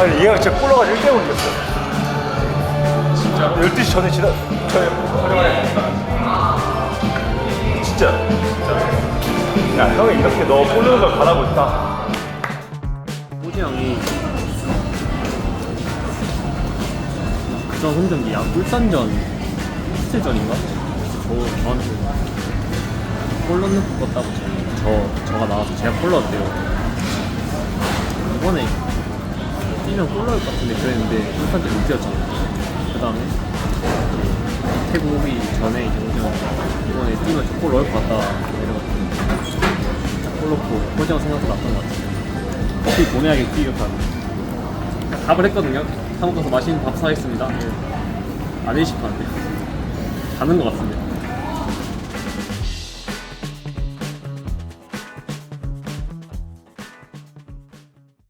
아니 얘가 진짜 꼴러가지고 1대 0을 이겼어. 진짜? 12시 전에 지나 전에 촬영을 진짜. 진짜. 야 형이 이렇게 너 꼴르는 걸 바라고 있다. 호재 형이 그전 홈 경기 양 울산전 스틸전인가? 저 저한테 골 넣는 것 같다고 저 저가 나와서 제가 골 넣었대요. 이번에 뛰면 골 넣을 것 같은데 그랬는데 울산전 못 뛰었잖아. 그 다음에 태국 오기 전에 이제 형 이번에 뛰면 저골 넣을 것 같다 이래가지고 골 넣고 형 생각도 났던 것. 커피 보내야겠지? 이렇게 하는 답을 했거든요. 한국 가서 맛있는 밥 사겠습니다. 안 일식하는데 가는 것 같은데